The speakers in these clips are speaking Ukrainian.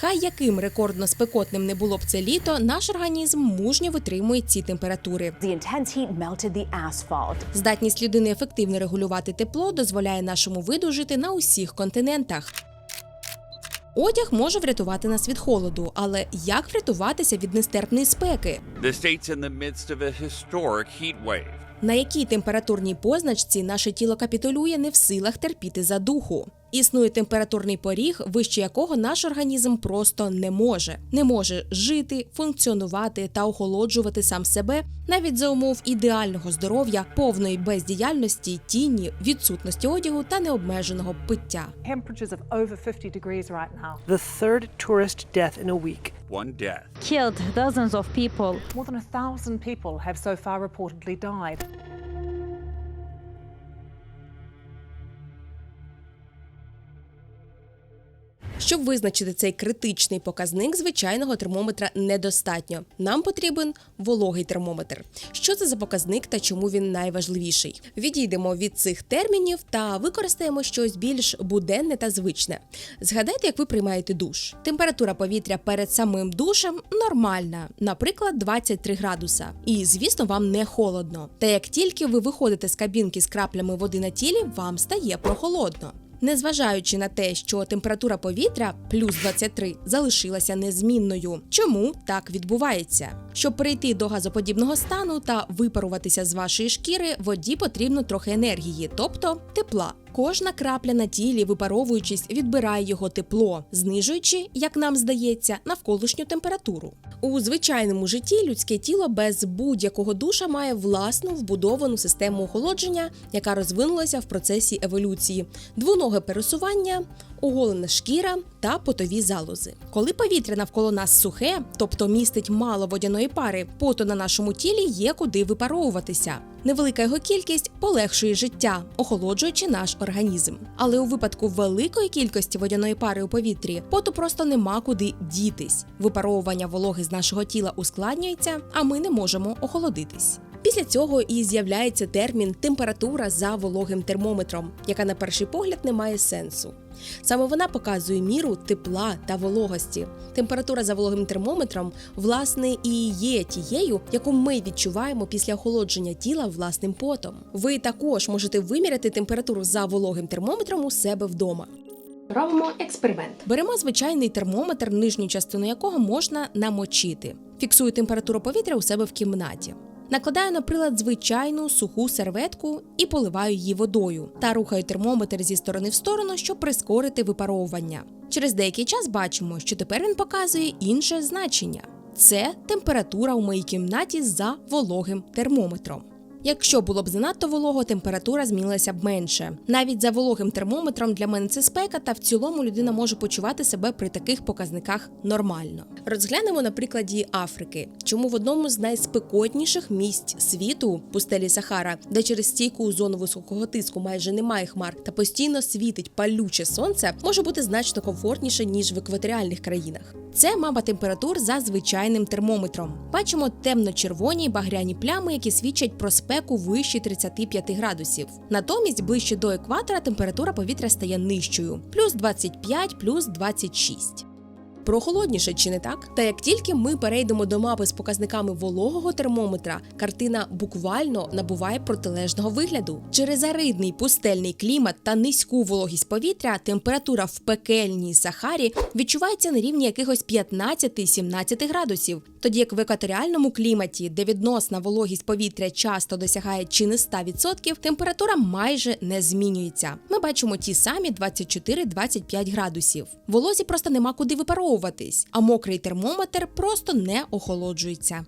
Хай яким рекордно спекотним не було б це літо, наш організм мужньо витримує ці температури. Здатність людини ефективно регулювати тепло дозволяє нашому виду жити на усіх континентах. Одяг може врятувати нас від холоду, але як врятуватися від нестерпної спеки? The state's in the midst of a historic heat wave. На якій температурній позначці наше тіло капітулює не в силах терпіти задуху. Існує температурний поріг, вище якого наш організм просто не може, не може жити, функціонувати та охолоджувати сам себе навіть за умов ідеального здоров'я, повної бездіяльності, тіні, відсутності одягу та необмеженого пиття. temperatures of over 50 degrees right now. The third tourist death in a week. One death. killed dozens of people. More than a thousand people have so far reportedly died. Щоб визначити цей критичний показник звичайного термометра недостатньо. Нам потрібен вологий термометр. Що це за показник та чому він найважливіший? Відійдемо від цих термінів та використаємо щось більш буденне та звичне. Згадайте, як ви приймаєте душ. Температура повітря перед самим душем нормальна, наприклад, 23 градуса. І звісно, вам не холодно. Та як тільки ви виходите з кабінки з краплями води на тілі, вам стає прохолодно. Незважаючи на те, що температура повітря плюс 23 залишилася незмінною. Чому так відбувається? Щоб перейти до газоподібного стану та випаруватися з вашої шкіри, воді потрібно трохи енергії, тобто тепла. Кожна крапля на тілі, випаровуючись, відбирає його тепло, знижуючи, як нам здається, навколишню температуру. У звичайному житті людське тіло без будь-якого душа має власну вбудовану систему охолодження, яка розвинулася в процесі еволюції, двоноге пересування, оголена шкіра та потові залози. Коли повітря навколо нас сухе, тобто містить мало водяної пари, поту на нашому тілі є куди випаровуватися. Невелика його кількість полегшує життя, охолоджуючи наш організм. Але у випадку великої кількості водяної пари у повітрі поту просто нема куди дітись. Випаровування вологи з нашого тіла ускладнюється, а ми не можемо охолодитись. Після цього і з'являється термін температура за вологим термометром, яка на перший погляд не має сенсу. Саме вона показує міру тепла та вологості. Температура за вологим термометром, власне, і є тією, яку ми відчуваємо після охолодження тіла власним потом. Ви також можете виміряти температуру за вологим термометром у себе вдома. Робимо експеримент. Беремо звичайний термометр, нижню частину якого можна намочити. Фіксую температуру повітря у себе в кімнаті. Накладаю на прилад звичайну суху серветку і поливаю її водою та рухаю термометр зі сторони в сторону, щоб прискорити випаровування. Через деякий час бачимо, що тепер він показує інше значення. Це температура у моїй кімнаті за вологим термометром. Якщо було б занадто волого, температура змінилася б менше. Навіть за вологим термометром для мене це спека, та в цілому людина може почувати себе при таких показниках нормально. Розглянемо на прикладі Африки, чому в одному з найспекотніших місць світу, пустелі Сахара, де через стійку зону високого тиску майже немає хмар та постійно світить палюче сонце, може бути значно комфортніше ніж в екваторіальних країнах. Це мапа температур за звичайним термометром. Бачимо темно-червоні багряні плями, які свідчать про спеку вище 35 градусів. Натомість ближче до екватора температура повітря стає нижчою плюс 25, плюс 26. Прохолодніше чи не так? Та як тільки ми перейдемо до мапи з показниками вологого термометра, картина буквально набуває протилежного вигляду. Через аридний пустельний клімат та низьку вологість повітря температура в пекельній Сахарі відчувається на рівні якихось 15-17 градусів, тоді як в екваторіальному кліматі, де відносна вологість повітря часто досягає чи не 100%, температура майже не змінюється. Ми бачимо ті самі 24-25 градусів. Волозі просто нема куди випаровуватись, а мокрий термометр просто не охолоджується.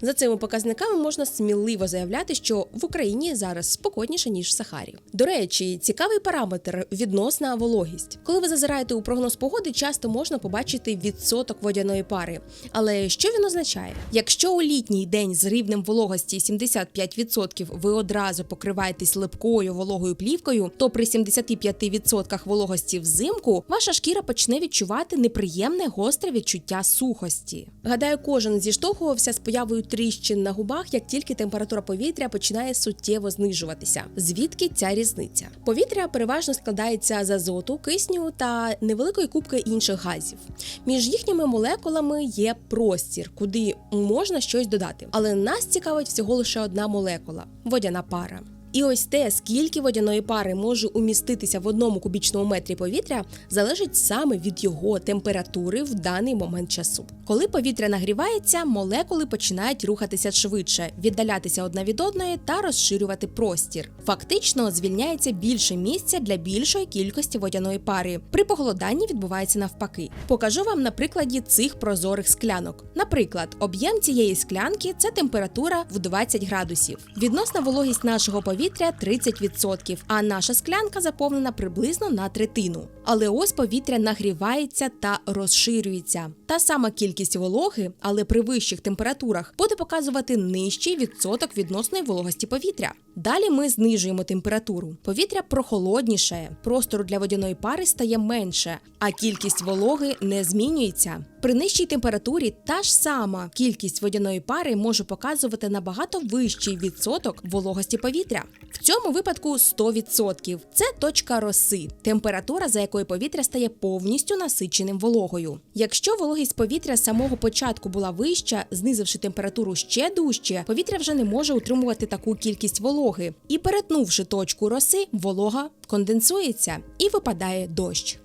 За цими показниками можна сміливо заявляти, що в Україні зараз спокійніше ніж в Сахарі. До речі, цікавий параметр відносна вологість. Коли ви зазираєте у прогноз погоди, часто можна побачити відсоток водяної пари. Але що він означає? Якщо у літній день з рівнем вологості 75% ви одразу покриваєтесь липкою вологою плівкою, то при 75% вологості взимку ваша шкіра почне відчувати неприємне гостре відчуття сухості. Гадаю, кожен зіштовхувався з появою тріщин на губах, як тільки температура повітря починає суттєво знижуватися. Звідки ця різниця? Повітря переважно складається з азоту, кисню та невеликої кубки інших газів. Між їхніми молекулами є простір, куди можна щось додати. Але нас цікавить всього лише одна молекула водяна пара. І ось те, скільки водяної пари може уміститися в одному кубічному метрі повітря, залежить саме від його температури в даний момент часу. Коли повітря нагрівається, молекули починають рухатися швидше, віддалятися одна від одної та розширювати простір. Фактично звільняється більше місця для більшої кількості водяної пари. При похолоданні відбувається навпаки. Покажу вам на прикладі цих прозорих склянок. Наприклад, об'єм цієї склянки це температура в 20 градусів. Відносна вологість нашого повітря 30%, а наша склянка заповнена приблизно на третину. Але ось повітря нагрівається та розширюється. Та сама кількість вологи, але при вищих температурах, буде показувати нижчий відсоток відносної вологості повітря. Далі ми знижуємо температуру. Повітря прохолоднішає, простору для водяної пари стає менше, а кількість вологи не змінюється. При нижчій температурі та ж сама кількість водяної пари може показувати набагато вищий відсоток вологості повітря. В цьому випадку 100%. Це точка роси, температура, за якою повітря стає повністю насиченим вологою. Якщо вологість повітря з самого початку була вища, знизивши температуру ще дужче, повітря вже не може утримувати таку кількість вологи. І перетнувши точку роси, волога конденсується і випадає дощ.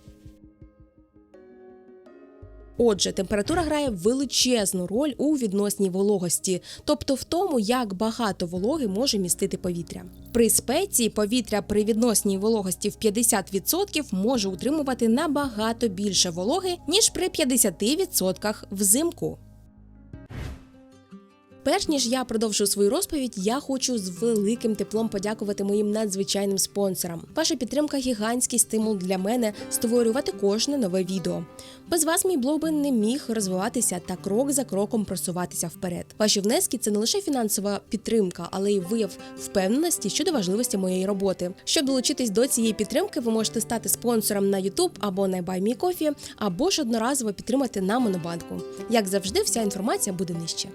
Отже, температура грає величезну роль у відносній вологості, тобто в тому, як багато вологи може містити повітря. При спеції повітря при відносній вологості в 50% може утримувати набагато більше вологи, ніж при 50% взимку. Перш ніж я продовжу свою розповідь, я хочу з великим теплом подякувати моїм надзвичайним спонсорам. Ваша підтримка гігантський стимул для мене створювати кожне нове відео. Без вас мій блог би не міг розвиватися та крок за кроком просуватися вперед. Ваші внески це не лише фінансова підтримка, але й вияв впевненості щодо важливості моєї роботи. Щоб долучитись до цієї підтримки, ви можете стати спонсором на YouTube або на BuyMeCoffee, або ж одноразово підтримати на Монобанку. Як завжди, вся інформація буде нижче.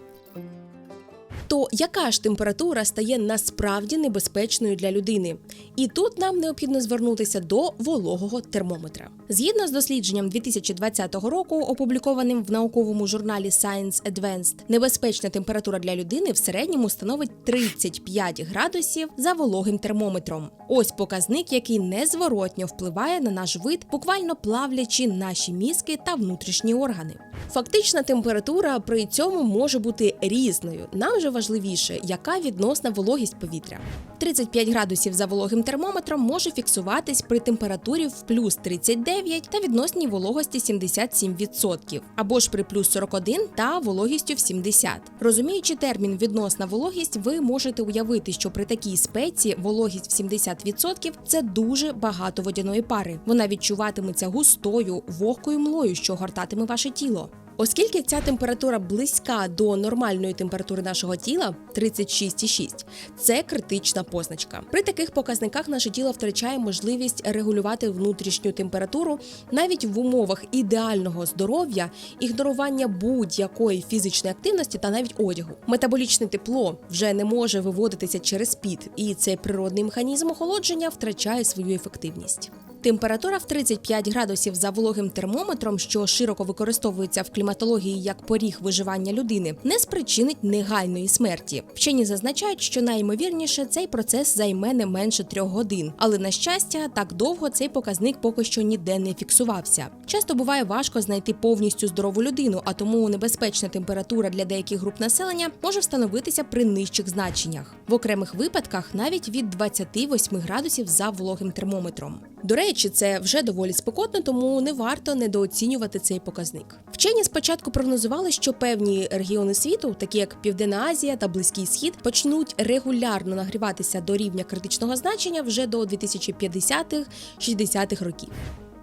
То яка ж температура стає насправді небезпечною для людини? І тут нам необхідно звернутися до вологого термометра. Згідно з дослідженням 2020 року, опублікованим в науковому журналі Science Advanced, небезпечна температура для людини в середньому становить 35 градусів за вологим термометром. Ось показник, який незворотньо впливає на наш вид, буквально плавлячи наші мізки та внутрішні органи. Фактична температура при цьому може бути різною. Нам же важливіше, яка відносна вологість повітря. 35 градусів за вологим термометром може фіксуватись при температурі в плюс 39 та відносній вологості 77%, або ж при плюс 41 та вологістю в 70. Розуміючи термін відносна вологість, ви можете уявити, що при такій спеці вологість в 70% – це дуже багато водяної пари. Вона відчуватиметься густою, вогкою млою, що гортатиме ваше тіло. Оскільки ця температура близька до нормальної температури нашого тіла 36,6, це критична позначка. При таких показниках наше тіло втрачає можливість регулювати внутрішню температуру навіть в умовах ідеального здоров'я, ігнорування будь-якої фізичної активності та навіть одягу. Метаболічне тепло вже не може виводитися через піт, і цей природний механізм охолодження втрачає свою ефективність. Температура в 35 градусів за вологим термометром, що широко використовується в кліматології як поріг виживання людини, не спричинить негайної смерті. Вчені зазначають, що найімовірніше цей процес займе не менше трьох годин, але на щастя, так довго цей показник поки що ніде не фіксувався. Часто буває важко знайти повністю здорову людину, а тому небезпечна температура для деяких груп населення може встановитися при нижчих значеннях. В окремих випадках навіть від 28 градусів за вологим термометром. До речі, це вже доволі спекотно, тому не варто недооцінювати цей показник. Вчені спочатку прогнозували, що певні регіони світу, такі як Південна Азія та Близький Схід, почнуть регулярно нагріватися до рівня критичного значення вже до 2050-60-х років.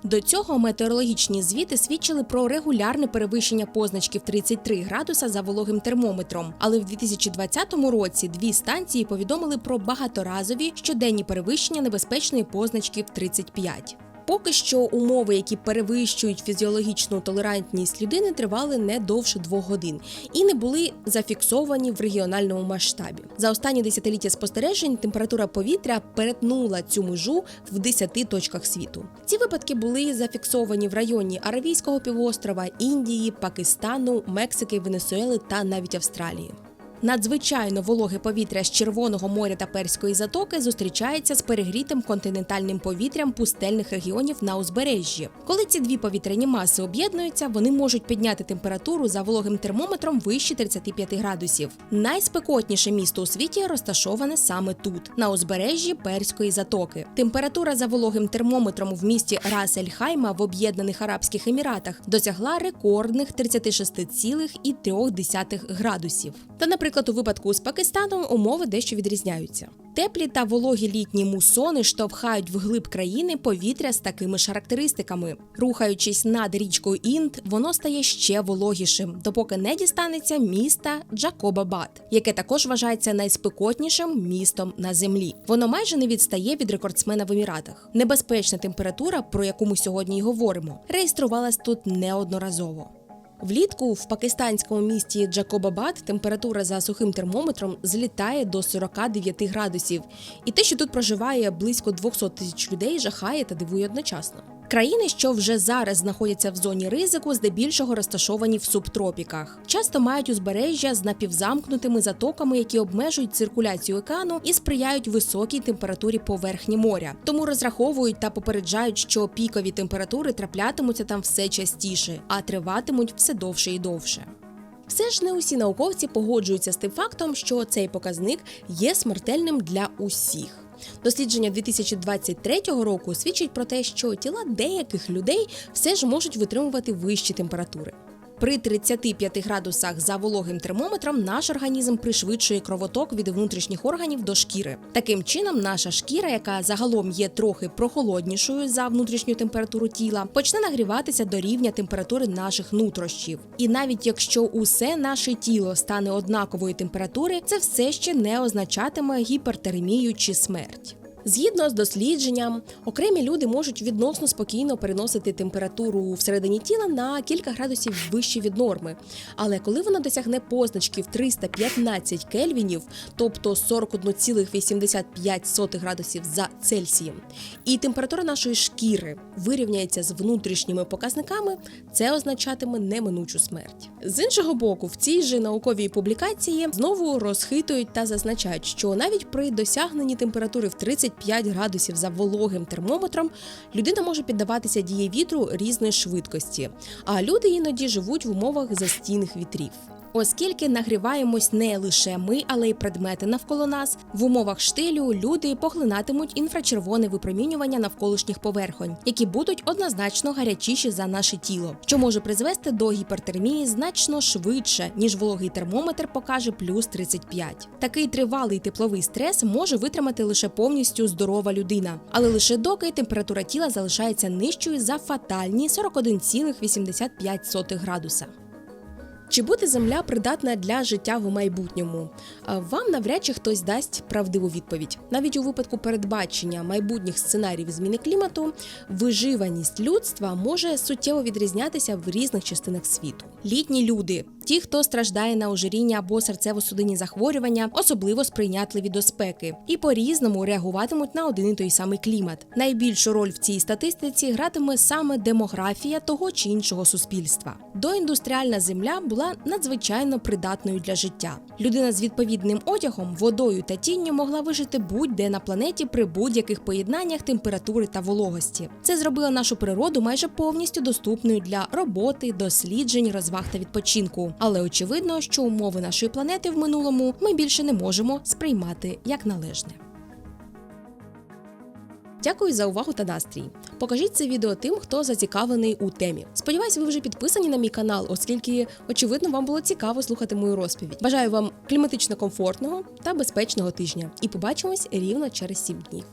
До цього метеорологічні звіти свідчили про регулярне перевищення позначки в 33 градуса за вологим термометром. Але в 2020 році дві станції повідомили про багаторазові щоденні перевищення небезпечної позначки в 35. Поки що умови, які перевищують фізіологічну толерантність людини, тривали не довше двох годин і не були зафіксовані в регіональному масштабі. За останні десятиліття спостережень температура повітря перетнула цю межу в 10 точках світу. Ці випадки були зафіксовані в районі Аравійського півострова, Індії, Пакистану, Мексики, Венесуели та навіть Австралії. Надзвичайно вологе повітря з Червоного моря та Перської затоки зустрічається з перегрітим континентальним повітрям пустельних регіонів на узбережжі. Коли ці дві повітряні маси об'єднуються, вони можуть підняти температуру за вологим термометром вище 35 градусів. Найспекотніше місто у світі розташоване саме тут, на узбережжі Перської затоки. Температура за вологим термометром в місті Рас-Ель-Хайма в Об'єднаних Арабських Еміратах досягла рекордних 36,3 градусів. Та, наприклад, у випадку з Пакистаном умови дещо відрізняються. Теплі та вологі літні мусони штовхають вглиб країни повітря з такими ж характеристиками. Рухаючись над річкою Інд, воно стає ще вологішим, допоки не дістанеться міста Джакобабад, яке також вважається найспекотнішим містом на землі. Воно майже не відстає від рекордсмена в Еміратах. Небезпечна температура, про яку ми сьогодні й говоримо, реєструвалась тут неодноразово. Влітку в пакистанському місті Джакобабад температура за сухим термометром злітає до 49 градусів, і те, що тут проживає близько 200 тисяч людей, жахає та дивує одночасно. Країни, що вже зараз знаходяться в зоні ризику, здебільшого розташовані в субтропіках. Часто мають узбережжя з напівзамкнутими затоками, які обмежують циркуляцію океану і сприяють високій температурі поверхні моря. Тому розраховують та попереджають, що пікові температури траплятимуться там все частіше, а триватимуть все довше і довше. Все ж не усі науковці погоджуються з тим фактом, що цей показник є смертельним для усіх. Дослідження 2023 року свідчить про те, що тіла деяких людей все ж можуть витримувати вищі температури. При 35 градусах за вологим термометром наш організм пришвидшує кровоток від внутрішніх органів до шкіри. Таким чином, наша шкіра, яка загалом є трохи прохолоднішою за внутрішню температуру тіла, почне нагріватися до рівня температури наших нутрощів. І навіть якщо усе наше тіло стане однакової температури, це все ще не означатиме гіпертермію чи смерть. Згідно з дослідженням, окремі люди можуть відносно спокійно переносити температуру всередині тіла на кілька градусів вище від норми. Але коли вона досягне позначків 315 кельвінів, тобто 41,85 градусів за Цельсієм, і температура нашої шкіри вирівняється з внутрішніми показниками, це означатиме неминучу смерть. З іншого боку, в цій же науковій публікації знову розхитують та зазначають, що навіть при досягненні температури в 35 градусів за вологим термометром людина може піддаватися дії вітру різної швидкості, а люди іноді живуть в умовах застійних вітрів. Оскільки нагріваємось не лише ми, але й предмети навколо нас, в умовах штилю люди поглинатимуть інфрачервоне випромінювання навколишніх поверхонь, які будуть однозначно гарячіші за наше тіло, що може призвести до гіпертермії значно швидше, ніж вологий термометр покаже плюс 35. Такий тривалий тепловий стрес може витримати лише повністю здорова людина, але лише доки температура тіла залишається нижчою за фатальні 41,85 градуса. Чи буде земля придатна для життя в майбутньому? Вам навряд чи хтось дасть правдиву відповідь. Навіть у випадку передбачення майбутніх сценаріїв зміни клімату, виживаність людства може суттєво відрізнятися в різних частинах світу. Літні люди, ті, хто страждає на ожиріння або серцево-судинні захворювання, особливо сприйнятливі до спеки, і по-різному реагуватимуть на один і той самий клімат. Найбільшу роль в цій статистиці гратиме саме демографія того чи іншого суспільства. Доіндустріальна земля була надзвичайно придатною для життя. Людина з відповідним одягом, водою та тінню могла вижити будь-де на планеті при будь-яких поєднаннях температури та вологості. Це зробило нашу природу майже повністю доступною для роботи, досліджень, розваг та відпочинку. Але очевидно, що умови нашої планети в минулому ми більше не можемо сприймати як належне. Дякую за увагу та настрій. Покажіть це відео тим, хто зацікавлений у темі. Сподіваюсь, ви вже підписані на мій канал, оскільки очевидно вам було цікаво слухати мою розповідь. Бажаю вам кліматично комфортного та безпечного тижня і побачимось рівно через 7 днів.